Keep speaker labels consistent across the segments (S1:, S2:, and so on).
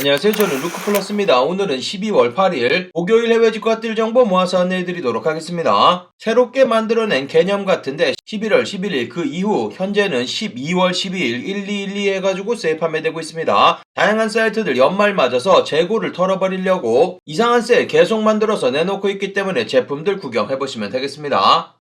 S1: 안녕하세요. 저는 루크플러스입니다. 오늘은 12월 8일 목요일 해외 직구가뜰 정보 모아서 안내해드리도록 하겠습니다. 새롭게 만들어낸 개념 같은데 11월 11일 그 이후 현재는 12월 12일 1212 해가지고 세일 판매되고 있습니다. 다양한 사이트들 연말 맞아서 재고를 털어버리려고 이상한 세일 계속 만들어서 내놓고 있기 때문에 제품들 구경해보시면 되겠습니다.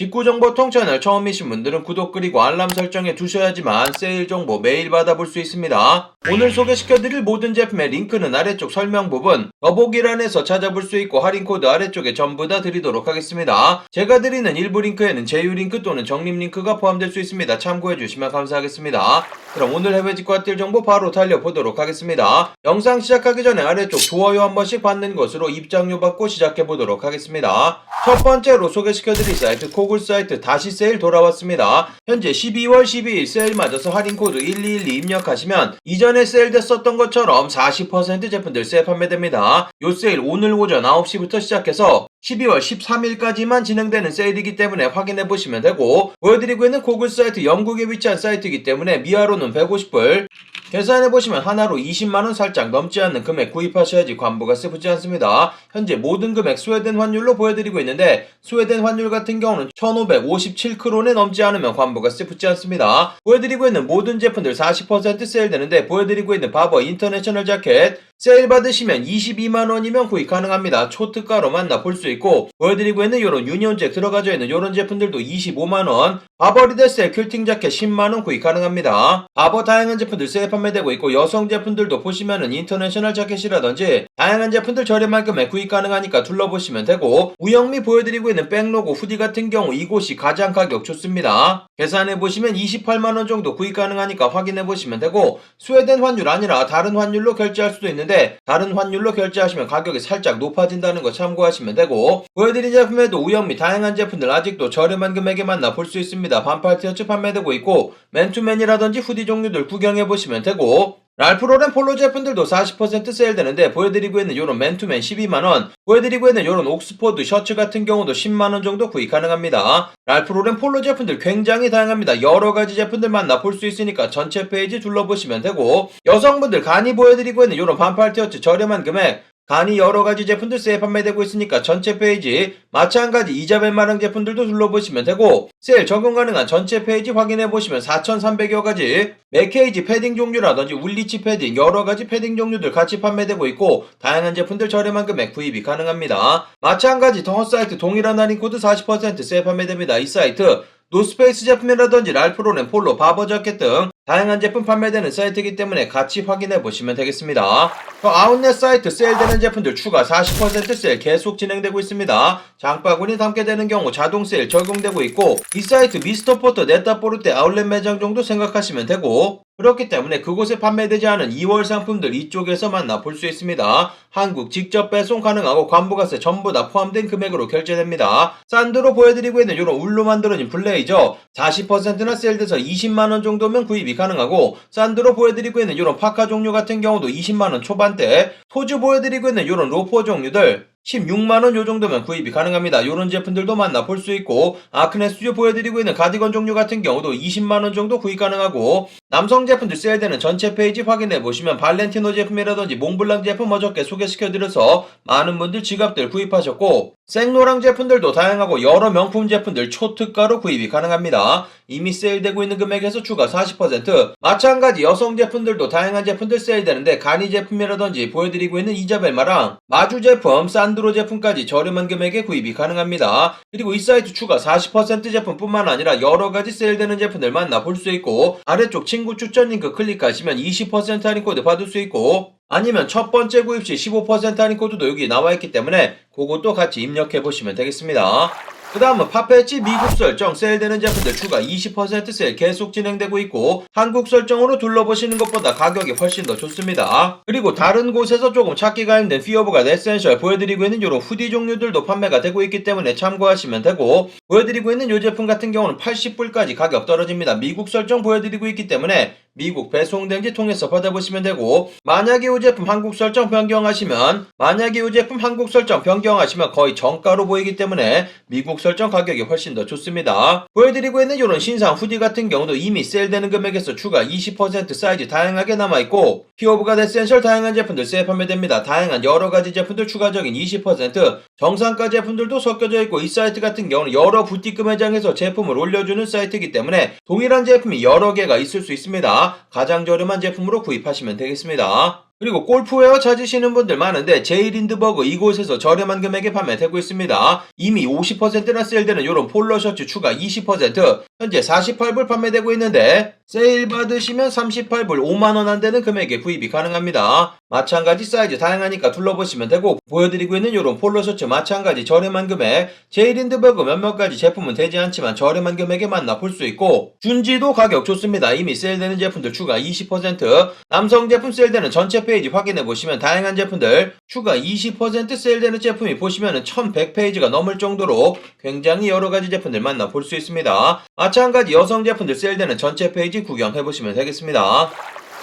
S1: 직구정보 통 채널 처음이신 분들은 구독 그리고 알람 설정해 두셔야지만 세일 정보 매일 받아볼 수 있습니다. 오늘 소개시켜드릴 모든 제품의 링크는 아래쪽 설명 부분 더보기란에서 찾아볼 수 있고 할인 코드 아래쪽에 전부 다 드리도록 하겠습니다. 제가 드리는 일부 링크에는 제휴 링크 또는 적립 링크가 포함될 수 있습니다. 참고해 주시면 감사하겠습니다. 그럼 오늘 해외 직구가뜰 정보 바로 달려보도록 하겠습니다. 영상 시작하기 전에 아래쪽 좋아요 한 번씩 받는 것으로 입장료 받고 시작해 보도록 하겠습니다. 첫 번째로 소개시켜드릴 사이트 코글 사이트 다시 세일 돌아왔습니다. 현재 12월 12일 세일 맞아서 할인 코드 1212 입력하시면 이전에 세일됐었던 것처럼 40% 제품들 세일 판매됩니다. 요 세일 오늘 오전 9시부터 시작해서 12월 13일까지만 진행되는 세일이기 때문에 확인해 보시면 되고 보여드리고 있는 고글 사이트 영국에 위치한 사이트이기 때문에 미아로는 150불 계산해 보시면 하나로 20만원 살짝 넘지 않는 금액 구입하셔야지 관부가세 붙지 않습니다. 현재 모든 금액 스웨덴 환율로 보여드리고 있는데 스웨덴 환율 같은 경우는 1557크론에 넘지 않으면 관부가세 붙지 않습니다. 보여드리고 있는 모든 제품들 40% 세일되는데 보여드리고 있는 바버 인터내셔널 자켓 세일 받으시면 22만원이면 구입 가능합니다. 초특가로 만나볼 수 있고 보여드리고 있는 요런 유니온잭 들어가져 있는 요런 제품들도 25만원 바버리데셀 큐팅 자켓 10만원 구입 가능합니다. 바버 다양한 제품들 세일 판매되고 있고 여성 제품들도 보시면은 인터내셔널 자켓이라든지 다양한 제품들 저렴한 금액 구입 가능하니까 둘러보시면 되고 우영미 보여드리고 있는 백로고 후디 같은 경우 이곳이 가장 가격 좋습니다. 계산해 보시면 28만원 정도 구입 가능하니까 확인해 보시면 되고 스웨덴 환율 아니라 다른 환율로 결제할 수도 있는데 다른 환율로 결제하시면 가격이 살짝 높아진다는 거 참고하시면 되고 보여드린 제품에도 우영미 다양한 제품들 아직도 저렴한 금액에 만나 볼 수 있습니다. 반팔 티셔츠 판매되고 있고 맨투맨이라든지 후디 종류들 구경해 보시면 되고 랄프 로렌 폴로 제품들도 40% 세일되는데 보여드리고 있는 요런 맨투맨 12만원 보여드리고 있는 요런 옥스포드 셔츠 같은 경우도 10만원 정도 구입 가능합니다. 랄프 로렌 폴로 제품들 굉장히 다양합니다. 여러가지 제품들 만나볼 수 있으니까 전체 페이지 둘러보시면 되고 여성분들 간이 보여드리고 있는 요런 반팔 티셔츠 저렴한 금액 간이 여러 가지 제품들 세일 판매되고 있으니까 전체 페이지 마찬가지 이자벨 마랑 제품들도 둘러보시면 되고 세일 적용 가능한 전체 페이지 확인해 보시면 4,300여 가지 맥케이지 패딩 종류라든지 울리치 패딩 여러 가지 패딩 종류들 같이 판매되고 있고 다양한 제품들 저렴한 금액 구입이 가능합니다. 마찬가지 더 사이트 동일한 할인 코드 40% 세일 판매됩니다. 이 사이트 노스페이스 제품이라든지 랄프로렌 폴로 바버 자켓 등 다양한 제품 판매되는 사이트이기 때문에 같이 확인해 보시면 되겠습니다. 또 아웃렛 사이트 세일되는 제품들 추가 40% 세일 계속 진행되고 있습니다. 장바구니 담게 되는 경우 자동 세일 적용되고 있고 이 사이트 미스터 포터 네타포르테 아울렛 매장 정도 생각하시면 되고 그렇기 때문에 그곳에 판매되지 않은 2월 상품들 이쪽에서 만나볼 수 있습니다. 한국 직접 배송 가능하고 관부가세 전부 다 포함된 금액으로 결제됩니다. 산드로 보여드리고 있는 이런 울로 만들어진 블레이저 40%나 세일돼서 20만원 정도면 구입이 가능하고 산드로 보여드리고 있는 이런 파카 종류 같은 경우도 20만원 초반대 포즈 보여드리고 있는 이런 로퍼 종류들 16만원 요 정도면 구입이 가능합니다. 요런 제품들도 만나볼 수 있고 아크네 스튜디오 보여드리고 있는 가디건 종류 같은 경우도 20만원 정도 구입 가능하고 남성 제품들 세일되는 전체 페이지 확인해 보시면 발렌티노 제품이라든지 몽블랑 제품 어저께 소개시켜드려서 많은 분들 지갑들 구입하셨고 생로랑 제품들도 다양하고 여러 명품 제품들 초특가로 구입이 가능합니다. 이미 세일되고 있는 금액에서 추가 40% 마찬가지 여성 제품들도 다양한 제품들 세일되는데 가니 제품이라든지 보여드리고 있는 이자벨마랑 마주 제품 산드로 제품까지 저렴한 금액에 구입이 가능합니다. 그리고 이 사이트 추가 40% 제품뿐만 아니라 여러가지 세일되는 제품들 만나볼 수 있고 아래쪽 친구 추천 링크 클릭하시면 20% 할인 코드 받을 수 있고 아니면 첫 번째 구입 시 15% 할인 코드도 여기 나와 있기 때문에 그것도 같이 입력해 보시면 되겠습니다. 그 다음은 파페치 미국 설정 세일되는 제품들 추가 20% 세일 계속 진행되고 있고 한국 설정으로 둘러보시는 것보다 가격이 훨씬 더 좋습니다. 그리고 다른 곳에서 조금 찾기가 힘든 피어브가 에센셜 보여드리고 있는 이런 후디 종류들도 판매가 되고 있기 때문에 참고하시면 되고 보여드리고 있는 이 제품 같은 경우는 80불까지 가격 떨어집니다. 미국 설정 보여드리고 있기 때문에 미국 배송된지 통해서 받아보시면 되고 만약에 이 제품 한국 설정 변경하시면 만약에 이 제품 한국 설정 변경하시면 거의 정가로 보이기 때문에 미국 설정 가격이 훨씬 더 좋습니다. 보여드리고 있는 이런 신상 후디 같은 경우도 이미 세일되는 금액에서 추가 20% 사이즈 다양하게 남아있고 피오브가 데센셜 다양한 제품들 세일 판매됩니다. 다양한 여러가지 제품들 추가적인 20% 정상가 제품들도 섞여져 있고 이 사이트 같은 경우는 여러 부티크 매장에서 제품을 올려주는 사이트이기 때문에 동일한 제품이 여러 개가 있을 수 있습니다. 가장 저렴한 제품으로 구입하시면 되겠습니다. 그리고 골프웨어 찾으시는 분들 많은데 제이 린드버그 이곳에서 저렴한 금액에 판매되고 있습니다. 이미 50%나 세일되는 이런 폴로 셔츠 추가 20% 현재 48불 판매되고 있는데 세일 받으시면 38불 5만원 안 되는 금액에 구입이 가능합니다. 마찬가지 사이즈 다양하니까 둘러보시면 되고 보여드리고 있는 이런 폴로 셔츠 마찬가지 저렴한 금액 제이 린드버그 몇몇 가지 제품은 되지 않지만 저렴한 금액에 만나 볼 수 있고 준지도 가격 좋습니다. 이미 세일되는 제품들 추가 20% 남성 제품 세일되는 전체 페이지 확인해 보시면 다양한 제품들 추가 20% 세일되는 제품이 보시면은 1100페이지가 넘을 정도로 굉장히 여러 가지 제품들 만나 볼 수 있습니다. 마찬가지 여성 제품들 세일되는 전체 페이지 구경해 보시면 되겠습니다.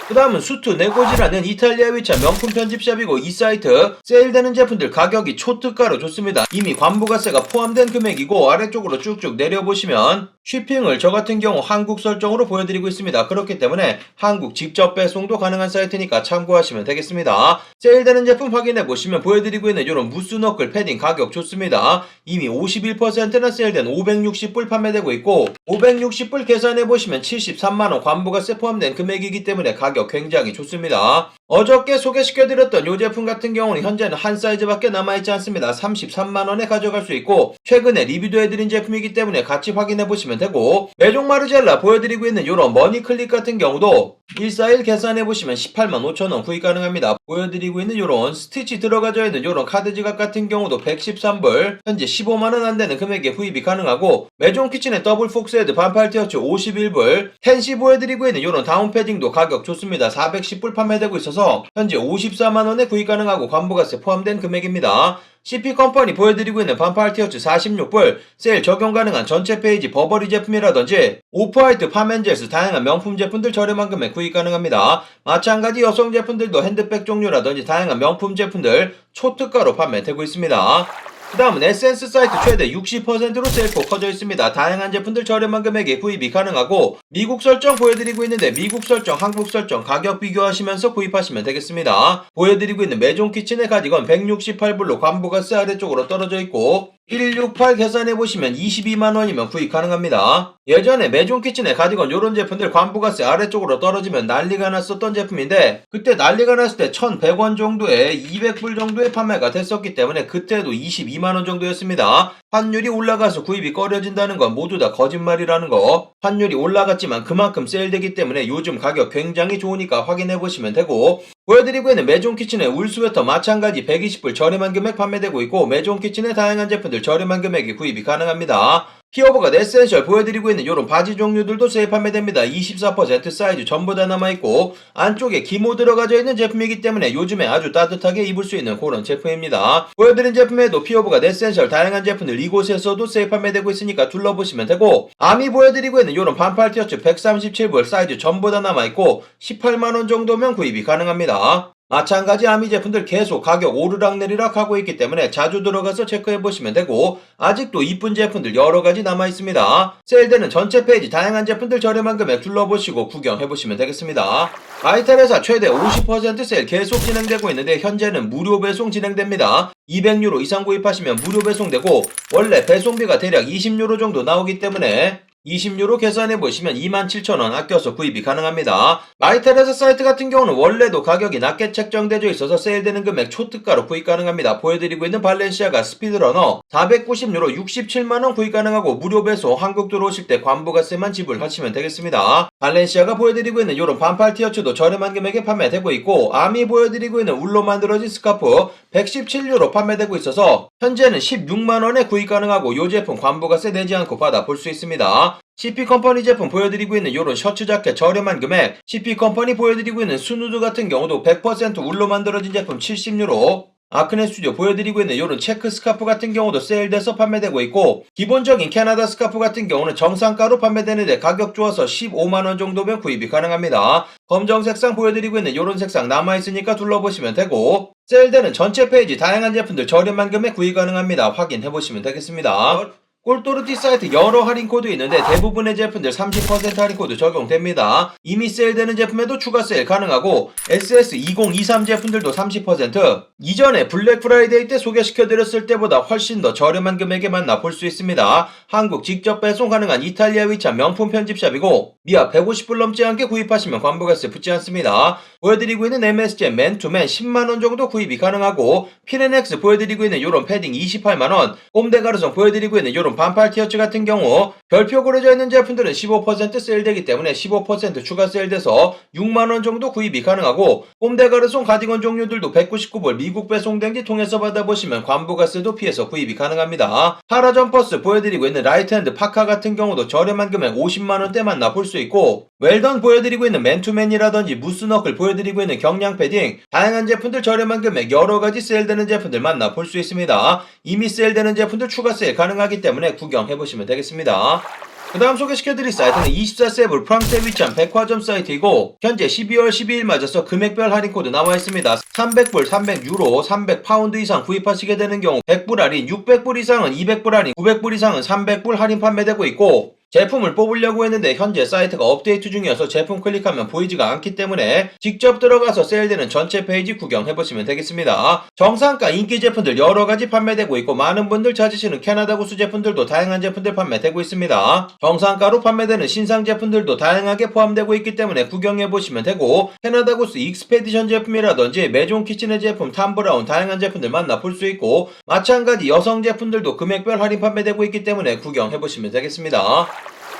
S1: 그 다음은 수트 네고지라는 이탈리아 위치한 명품 편집샵이고 이 사이트 세일되는 제품들 가격이 초특가로 좋습니다. 이미 관부가세가 포함된 금액이고 아래쪽으로 쭉쭉 내려보시면 쉬핑을 저 같은 경우 한국 설정으로 보여드리고 있습니다. 그렇기 때문에 한국 직접 배송도 가능한 사이트니까 참고하시면 되겠습니다. 세일되는 제품 확인해 보시면 보여드리고 있는 이런 무스 너클 패딩 가격 좋습니다. 이미 51%나 세일된 560불 판매되고 있고 560불 계산해 보시면 73만원 관부가세 포함된 금액이기 때문에 가격 굉장히 좋습니다. 어저께 소개시켜드렸던 이 제품 같은 경우는 현재는 한 사이즈밖에 남아있지 않습니다. 33만원에 가져갈 수 있고 최근에 리뷰도 해드린 제품이기 때문에 같이 확인해 보시면 되고 메종 마르젤라 보여드리고 있는 이런 머니클릭 같은 경우도 141 계산해 보시면 18만 5천원 구입 가능합니다. 보여드리고 있는 이런 스티치 들어가져 있는 이런 카드 지갑 같은 경우도 113불 현재 15만원 안되는 금액에 구입이 가능하고 메종 키친의 더블 폭스헤드 반팔 티셔츠 51불 텐시 보여드리고 있는 이런 다운 패딩도 가격 좋습니다. 410불 판매되고 있어서 현재 54만원에 구입 가능하고 관부가세 포함된 금액입니다. CP 컴퍼니 보여드리고 있는 반팔 티셔츠 46불 세일 적용 가능한 전체 페이지 버버리 제품이라든지 오프화이트 파멘젤스 다양한 명품 제품들 저렴한 금액 구입 가능합니다. 마찬가지 여성 제품들도 핸드백 종류라든지 다양한 명품 제품들 초특가로 판매되고 있습니다. 그 다음은 에센스 사이트 최대 60%로 세일폭 커져 있습니다. 다양한 제품들 저렴한 금액에 구입이 가능하고 미국 설정 보여드리고 있는데 미국 설정, 한국 설정 가격 비교하시면서 구입하시면 되겠습니다. 보여드리고 있는 메종 키친의 가디건 168불로 관부가세 아래쪽으로 떨어져 있고 168 계산해 보시면 22만 원이면 구입 가능합니다. 예전에 메종 키친의 가디건 요런 제품들 관부가세 아래쪽으로 떨어지면 난리가 났었던 제품인데 그때 난리가 났을 때 1,100원 정도에 200불 정도의 판매가 됐었기 때문에 그때도 22만 원 정도였습니다. 환율이 올라가서 구입이 꺼려진다는 건 모두 다 거짓말이라는 거. 환율이 올라갔지만 그만큼 세일되기 때문에 요즘 가격 굉장히 좋으니까 확인해 보시면 되고 보여드리고 있는 메종 키친의 울 스웨터 마찬가지 120불 저렴한 금액 판매되고 있고 메종 키친의 다양한 제품들 저렴한 금액에 구입이 가능합니다. 피어버가 에센셜 보여드리고 있는 이런 바지 종류들도 세일 판매됩니다. 24% 사이즈 전부 다 남아있고 안쪽에 기모 들어가져 있는 제품이기 때문에 요즘에 아주 따뜻하게 입을 수 있는 그런 제품입니다. 보여드린 제품에도 피어버가 에센셜 다양한 제품들 이곳에서도 세일 판매되고 있으니까 둘러보시면 되고 아미 보여드리고 있는 이런 반팔 티셔츠 137불 사이즈 전부 다 남아있고 18만원 정도면 구입이 가능합니다. 마찬가지 아미 제품들 계속 가격 오르락내리락 하고 있기 때문에 자주 들어가서 체크해 보시면 되고 아직도 이쁜 제품들 여러 가지 남아 있습니다. 세일되는 전체 페이지 다양한 제품들 저렴한 금액 둘러보시고 구경해 보시면 되겠습니다. 아이탈에서 최대 50% 세일 계속 진행되고 있는데 현재는 무료 배송 진행됩니다. 200유로 이상 구입하시면 무료 배송되고 원래 배송비가 대략 20유로 정도 나오기 때문에 20유로 계산해 보시면 27,000원 아껴서 구입이 가능합니다. 마이테레사 사이트 같은 경우는 원래도 가격이 낮게 책정되어 있어서 세일되는 금액 초특가로 구입 가능합니다. 보여드리고 있는 발렌시아가 스피드러너 490유로 67만원 구입 가능하고 무료 배송 한국 들어오실 때 관부가세만 지불하시면 되겠습니다. 발렌시아가 보여드리고 있는 이런 반팔 티셔츠도 저렴한 금액에 판매되고 있고 아미 보여드리고 있는 울로 만들어진 스카프 117유로 판매되고 있어서 현재는 16만원에 구입 가능하고 이 제품 관부가세 내지 않고 받아볼 수 있습니다. CP 컴퍼니 제품 보여드리고 있는 요런 셔츠 자켓 저렴한 금액 CP 컴퍼니 보여드리고 있는 스누드 같은 경우도 100% 울로 만들어진 제품 70유로 아크네 스튜디오 보여드리고 있는 이런 체크 스카프 같은 경우도 세일돼서 판매되고 있고 기본적인 캐나다 스카프 같은 경우는 정상가로 판매되는데 가격 좋아서 15만원 정도면 구입이 가능합니다. 검정 색상 보여드리고 있는 이런 색상 남아있으니까 둘러보시면 되고 세일되는 전체 페이지 다양한 제품들 저렴한 금액 구입 가능합니다. 확인해보시면 되겠습니다. 꼴도르티 사이트 여러 할인 코드 있는데 대부분의 제품들 30% 할인 코드 적용됩니다. 이미 세일되는 제품에도 추가 세일 가능하고 SS2023 제품들도 30% 이전에 블랙 프라이데이 때 소개시켜드렸을 때보다 훨씬 더 저렴한 금액에 만나볼 수 있습니다. 한국 직접 배송 가능한 이탈리아 위치한 명품 편집샵이고 미아 150불 넘지 않게 구입하시면 관부가세 붙지 않습니다. 보여드리고 있는 MSG 맨투맨 10만원 정도 구입이 가능하고 피렌엑스 보여드리고 있는 요런 패딩 28만원 꼼데 가르송 보여드리고 있는 요런 반팔 티셔츠 같은 경우 별표 그려져 있는 제품들은 15% 세일되기 때문에 15% 추가 세일돼서 6만원 정도 구입이 가능하고 꼼데 가르송 가디건 종류들도 199불 미국 배송된 지 통해서 받아보시면 관부가세도 피해서 구입이 가능합니다. 하라 점퍼스 보여드리고 있는 라이트핸드 파카 같은 경우도 저렴한 금액 50만원대 만나볼 수 있고 웰던 보여드리고 있는 맨투맨이라든지 무스너클 보여드리고 있는 경량 패딩 다양한 제품들 저렴한 금액 여러가지 세일되는 제품들 만나볼 수 있습니다. 이미 세일되는 제품들 추가 세일 가능하기 때문에 구경해 보시면 되겠습니다. 그 다음 소개시켜드릴 사이트는 24세블 프랑스에 위치한 백화점 사이트이고 현재 12월 12일 맞아서 금액별 할인 코드 나와 있습니다. 300불, 300유로, 300파운드 이상 구입하시게 되는 경우 100불 할인, 600불 이상은 200불 할인, 900불 이상은 300불 할인 판매되고 있고 제품을 뽑으려고 했는데 현재 사이트가 업데이트 중이어서 제품 클릭하면 보이지가 않기 때문에 직접 들어가서 세일되는 전체 페이지 구경해보시면 되겠습니다. 정상가 인기 제품들 여러가지 판매되고 있고 많은 분들 찾으시는 캐나다 구스 제품들도 다양한 제품들 판매되고 있습니다. 정상가로 판매되는 신상 제품들도 다양하게 포함되고 있기 때문에 구경해보시면 되고 캐나다 구스 익스페디션 제품이라든지 메종 키친의 제품 탐브라운 다양한 제품들 만나볼 수 있고 마찬가지 여성 제품들도 금액별 할인 판매되고 있기 때문에 구경해보시면 되겠습니다.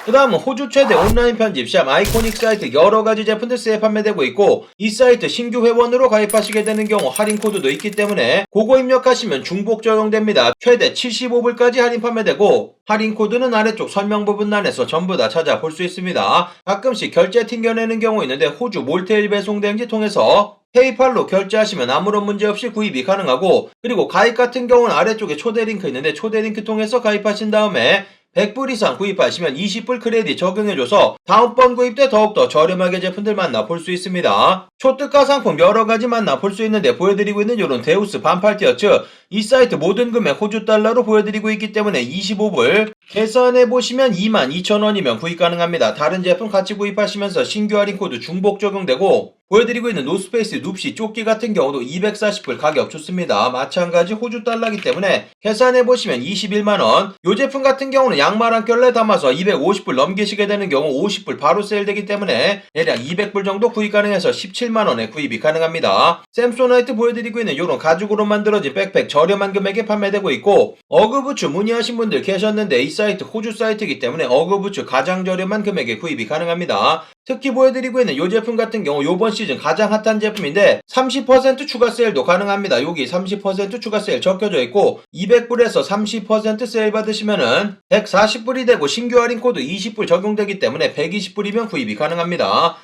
S1: 그 다음은 호주 최대 온라인 편집 샵 아이코닉 사이트 여러가지 제품들 세일 판매되고 있고 이 사이트 신규 회원으로 가입하시게 되는 경우 할인 코드도 있기 때문에 그거 입력하시면 중복 적용됩니다. 최대 75불까지 할인 판매되고 할인 코드는 아래쪽 설명 부분란에서 전부 다 찾아볼 수 있습니다. 가끔씩 결제 튕겨내는 경우 있는데 호주 몰테일 배송 대행지 통해서 페이팔로 결제하시면 아무런 문제 없이 구입이 가능하고 그리고 가입 같은 경우는 아래쪽에 초대 링크 있는데 초대 링크 통해서 가입하신 다음에 100불 이상 구입하시면 20불 크레딧 적용해줘서 다음번 구입 때 더욱더 저렴하게 제품들 만나볼 수 있습니다. 초특가 상품 여러가지 만나볼 수 있는데 보여드리고 있는 이런 데우스 반팔 티셔츠 이 사이트 모든 금액 호주 달러로 보여드리고 있기 때문에 25불 계산해 보시면 22,000원이면 구입 가능합니다. 다른 제품 같이 구입하시면서 신규 할인 코드 중복 적용되고 보여드리고 있는 노스페이스 눕시 조끼 같은 경우도 240불 가격 좋습니다. 마찬가지 호주 달러기 때문에 계산해보시면 21만원 이 제품 같은 경우는 양말 한 켤레 담아서 250불 넘기시게 되는 경우 50불 바로 세일되기 때문에 대략 200불 정도 구입 가능해서 17만원에 구입이 가능합니다. 샘소나이트 보여드리고 있는 이런 가죽으로 만들어진 백팩 저렴한 금액에 판매되고 있고 어그부츠 문의하신 분들 계셨는데 이 사이트 호주 사이트이기 때문에 어그부츠 가장 저렴한 금액에 구입이 가능합니다. 특히 보여드리고 있는 이 제품 같은 경우 요번 시즌 가장 핫한 제품인데 30% 추가 세일도 가능합니다. 여기 30% 추가 세일 적혀져 있고 200불에서 30% 세일 받으시면은 140불이 되고 신규 할인 코드 20불 적용되기 때문에 120불이면 구입이 가능합니다.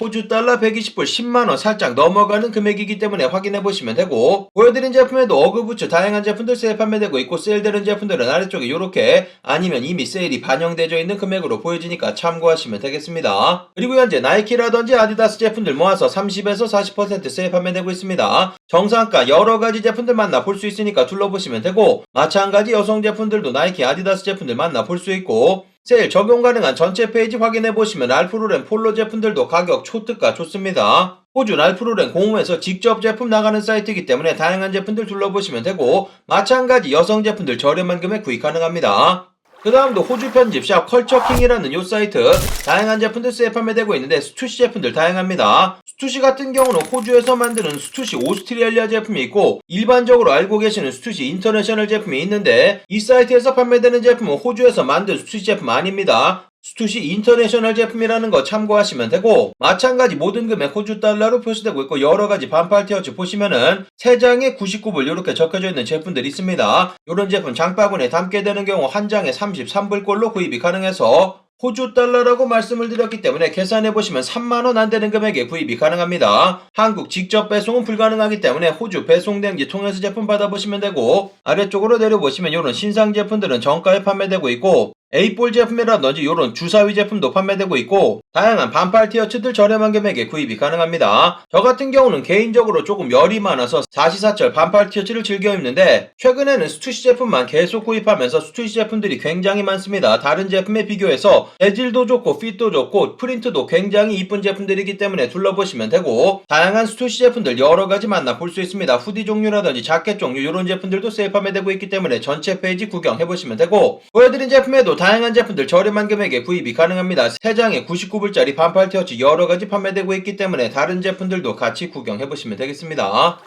S1: 호주 달러 120불 10만원 살짝 넘어가는 금액이기 때문에 확인해 보시면 되고 보여드린 제품에도 어그부츠 다양한 제품들 세일 판매되고 있고 세일되는 제품들은 아래쪽에 이렇게 아니면 이미 세일이 반영되어 있는 금액으로 보여지니까 참고하시면 되겠습니다. 그리고 현재 나이키라든지 아디다스 제품들 모아서 30에서 40% 세일 판매되고 있습니다. 정상가 여러가지 제품들 만나 볼 수 있으니까 둘러보시면 되고 마찬가지 여성 제품들도 나이키 아디다스 제품들 만나 볼 수 있고 세일 적용 가능한 전체 페이지 확인해 보시면 알프로렌 폴로 제품들도 가격 초특가 좋습니다. 호주 랄프로렌 공홈에서 직접 제품 나가는 사이트이기 때문에 다양한 제품들 둘러보시면 되고 마찬가지 여성 제품들 저렴한 금액 구입 가능합니다. 그 다음도 호주 편집샵 컬처킹이라는 요 사이트 다양한 제품들 세일 판매되고 있는데 스투시 제품들 다양합니다. 스투시 같은 경우는 호주에서 만드는 스투시 오스트리알리아 제품이 있고 일반적으로 알고 계시는 스투시 인터내셔널 제품이 있는데 이 사이트에서 판매되는 제품은 호주에서 만든 스투시 제품 아닙니다. 스투시 인터내셔널 제품이라는 거 참고하시면 되고 마찬가지 모든 금액 호주 달러로 표시되고 있고 여러가지 반팔 티셔츠 보시면은 3장에 99불 이렇게 적혀져 있는 제품들이 있습니다. 이런 제품 장바구니에 담게 되는 경우 한 장에 33불꼴로 구입이 가능해서 호주 달러라고 말씀을 드렸기 때문에 계산해 보시면 3만원 안 되는 금액에 구입이 가능합니다. 한국 직접 배송은 불가능하기 때문에 호주 배송대행지 통해서 제품 받아보시면 되고 아래쪽으로 내려보시면 이런 신상 제품들은 정가에 판매되고 있고 A볼 제품이라든지 이런 주사위 제품도 판매되고 있고 다양한 반팔 티셔츠들 저렴한 금액에 구입이 가능합니다. 저 같은 경우는 개인적으로 조금 열이 많아서 사시사철 반팔 티셔츠를 즐겨 입는데 최근에는 스투시 제품만 계속 구입하면서 스투시 제품들이 굉장히 많습니다. 다른 제품에 비교해서 재질도 좋고 핏도 좋고 프린트도 굉장히 이쁜 제품들이기 때문에 둘러보시면 되고 다양한 스투시 제품들 여러 가지 만나볼 수 있습니다. 후디 종류라든지 자켓 종류 이런 제품들도 세일 판매되고 있기 때문에 전체 페이지 구경해 보시면 되고 보여드린 제품에도 다양한 제품들 저렴한 금액에 구입이 가능합니다. 3장에 99불짜리 반팔 티셔츠 여러 가지 판매되고 있기 때문에 다른 제품들도 같이 구경해 보시면 되겠습니다.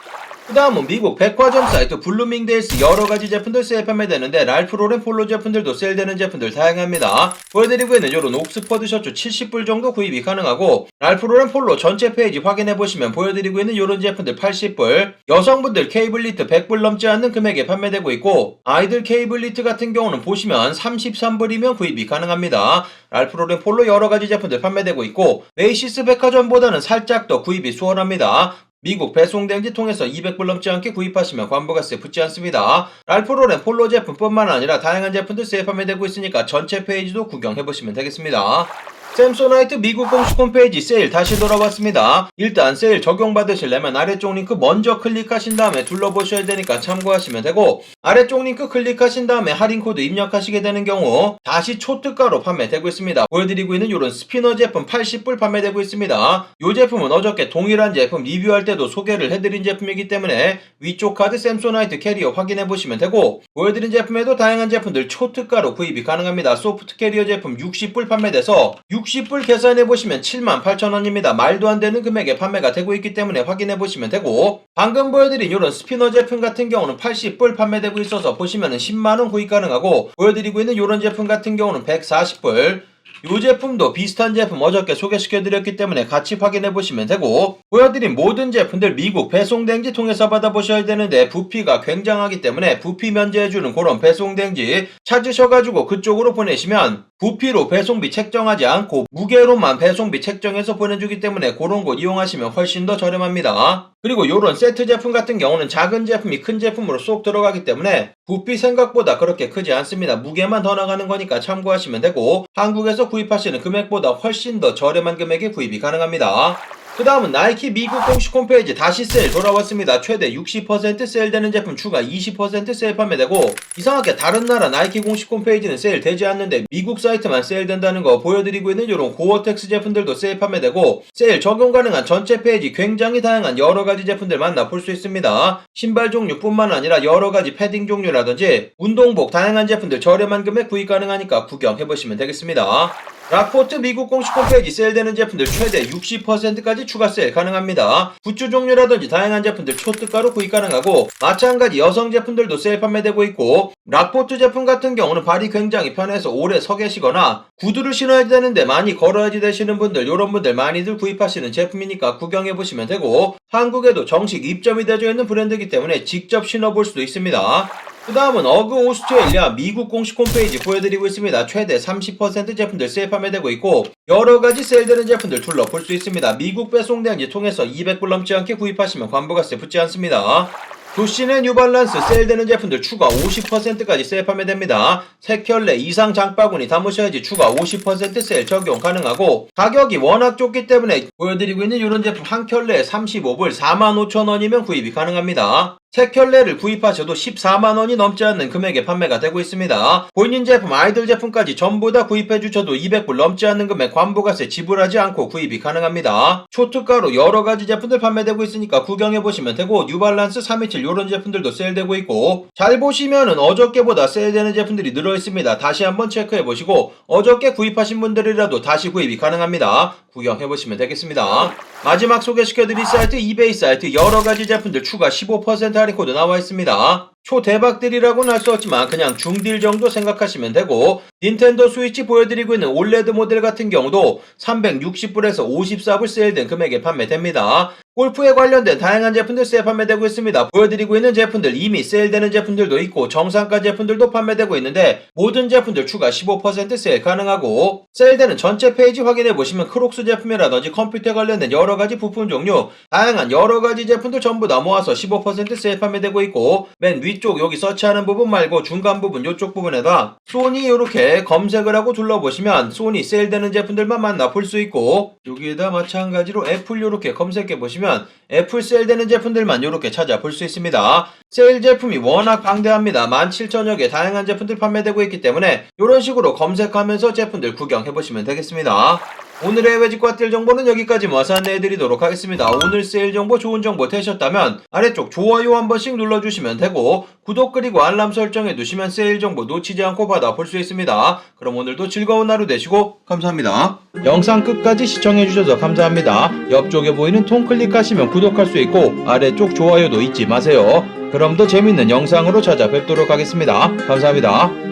S1: 그 다음은 미국 백화점 사이트 블루밍데일스 여러가지 제품들 세일 판매되는데 랄프 로렌 폴로 제품들도 세일되는 제품들 다양합니다. 보여드리고 있는 이런 옥스퍼드 셔츠 70불 정도 구입이 가능하고 랄프 로렌 폴로 전체 페이지 확인해보시면 보여드리고 있는 이런 제품들 80불 여성분들 케이블리트 100불 넘지 않는 금액에 판매되고 있고 아이들 케이블리트 같은 경우는 보시면 33불이면 구입이 가능합니다. 랄프 로렌 폴로 여러가지 제품들 판매되고 있고 메이시스 백화점보다는 살짝 더 구입이 수월합니다. 미국 배송대행지 통해서 200불 넘지 않게 구입하시면 관부가세 붙지 않습니다. 랄프로렌 폴로 제품뿐만 아니라 다양한 제품들 세일 판매되고 있으니까 전체 페이지도 구경해보시면 되겠습니다. 샘소나이트 미국 공식 홈페이지 세일 다시 돌아왔습니다. 일단 세일 적용받으시려면 아래쪽 링크 먼저 클릭하신 다음에 둘러보셔야 되니까 참고하시면 되고 아래쪽 링크 클릭하신 다음에 할인 코드 입력하시게 되는 경우 다시 초특가로 판매되고 있습니다. 보여드리고 있는 이런 스피너 제품 80불 판매되고 있습니다. 이 제품은 어저께 동일한 제품 리뷰할 때도 소개를 해드린 제품이기 때문에 위쪽 카드 샘소나이트 캐리어 확인해 보시면 되고 보여드린 제품에도 다양한 제품들 초특가로 구입이 가능합니다. 소프트 캐리어 제품 60불 판매돼서 60불 계산해 보시면 78,000원입니다. 말도 안 되는 금액에 판매가 되고 있기 때문에 확인해 보시면 되고 방금 보여드린 이런 스피너 제품 같은 경우는 80불 판매되고 있어서 보시면은 10만원 구입 가능하고 보여드리고 있는 이런 제품 같은 경우는 140불 이 제품도 비슷한 제품 어저께 소개시켜드렸기 때문에 같이 확인해 보시면 되고 보여드린 모든 제품들 미국 배송대행지 통해서 받아보셔야 되는데 부피가 굉장하기 때문에 부피 면제해주는 그런 배송대행지 찾으셔가지고 그쪽으로 보내시면 부피로 배송비 책정하지 않고 무게로만 배송비 책정해서 보내주기 때문에 그런 곳 이용하시면 훨씬 더 저렴합니다. 그리고 이런 세트 제품 같은 경우는 작은 제품이 큰 제품으로 쏙 들어가기 때문에 부피 생각보다 그렇게 크지 않습니다. 무게만 더 나가는 거니까 참고하시면 되고 한국에서 구입하시는 금액보다 훨씬 더 저렴한 금액에 구입이 가능합니다. 그 다음은 나이키 미국 공식 홈페이지 다시 세일 돌아왔습니다. 최대 60% 세일되는 제품 추가 20% 세일 판매되고 이상하게 다른 나라 나이키 공식 홈페이지는 세일 되지 않는데 미국 사이트만 세일된다는 거 보여드리고 있는 이런 고어텍스 제품들도 세일 판매되고 세일 적용 가능한 전체 페이지 굉장히 다양한 여러가지 제품들 만나볼 수 있습니다. 신발 종류뿐만 아니라 여러가지 패딩 종류라든지 운동복 다양한 제품들 저렴한 금액 구입 가능하니까 구경해보시면 되겠습니다. 라포트 미국 공식 홈페이지 세일되는 제품들 최대 60%까지 추가 세일 가능합니다. 굿즈 종류라든지 다양한 제품들 초특가로 구입 가능하고 마찬가지 여성 제품들도 세일 판매되고 있고 락포트 제품 같은 경우는 발이 굉장히 편해서 오래 서 계시거나 구두를 신어야 되는데 많이 걸어야지 되시는 분들 이런 분들 많이들 구입하시는 제품이니까 구경해 보시면 되고 한국에도 정식 입점이 되어 있는 브랜드이기 때문에 직접 신어볼 수도 있습니다. 그 다음은 어그 오스트레일리아 미국 공식 홈페이지 보여드리고 있습니다. 최대 30% 제품들 세일 판매되고 있고 여러가지 세일되는 제품들 둘러볼 수 있습니다. 미국 배송대행지 통해서 200불 넘지 않게 구입하시면 관부가세 붙지 않습니다. 도시의 뉴발란스 세일되는 제품들 추가 50%까지 세일 판매됩니다. 3켤레 이상 장바구니 담으셔야지 추가 50% 세일 적용 가능하고 가격이 워낙 좋기 때문에 보여드리고 있는 이런 제품 한 켤레에 35불 45,000원이면 구입이 가능합니다. 세 켤레를 구입하셔도 14만원이 넘지 않는 금액에 판매가 되고 있습니다. 본인 제품, 아이들 제품까지 전부 다 구입해 주셔도 200불 넘지 않는 금액 관부가세 지불하지 않고 구입이 가능합니다. 초특가로 여러가지 제품들 판매되고 있으니까 구경해 보시면 되고 뉴발란스 327 이런 제품들도 세일되고 있고 잘 보시면은 어저께보다 세일되는 제품들이 늘어 있습니다. 다시 한번 체크해 보시고 어저께 구입하신 분들이라도 다시 구입이 가능합니다. 구경해 보시면 되겠습니다. 마지막 소개시켜드릴 사이트 이베이 사이트 여러가지 제품들 추가 15% 할인 코드 나와 있습니다. 초대박딜이라고는 할 수 없지만 그냥 중딜 정도 생각하시면 되고 닌텐도 스위치 보여드리고 있는 올레드 모델 같은 경우도 360불에서 54불 세일된 금액에 판매됩니다. 골프에 관련된 다양한 제품들 세일 판매되고 있습니다. 보여드리고 있는 제품들 이미 세일되는 제품들도 있고 정상가 제품들도 판매되고 있는데 모든 제품들 추가 15% 세일 가능하고 세일되는 전체 페이지 확인해 보시면 크록스 제품이라든지 컴퓨터 관련된 여러 가지 부품 종류 다양한 여러 가지 제품들 전부 다 모아서 15% 세일 판매되고 있고 맨 위쪽 여기 서치하는 부분 말고 중간 부분 이쪽 부분에다 소니 이렇게 검색을 하고 둘러보시면 소니 세일되는 제품들만 만나 볼 수 있고 여기에다 마찬가지로 애플 이렇게 검색해 보시면 애플 세일되는 제품들만 이렇게 찾아볼 수 있습니다. 세일 제품이 워낙 방대합니다. 17,000여 개 다양한 제품들 판매되고 있기 때문에 이런 식으로 검색하면서 제품들 구경해 보시면 되겠습니다. 오늘의 외직과 뛸 정보는 여기까지 모아서 안내해드리도록 하겠습니다. 오늘 세일 정보 좋은 정보 되셨다면 아래쪽 좋아요 한 번씩 눌러주시면 되고 구독 그리고 알람 설정해 두시면 세일 정보 놓치지 않고 받아볼 수 있습니다. 그럼 오늘도 즐거운 하루 되시고 감사합니다. 영상 끝까지 시청해주셔서 감사합니다. 옆쪽에 보이는 통 클릭하시면 구독할 수 있고 아래쪽 좋아요도 잊지 마세요. 그럼 더 재밌는 영상으로 찾아뵙도록 하겠습니다. 감사합니다.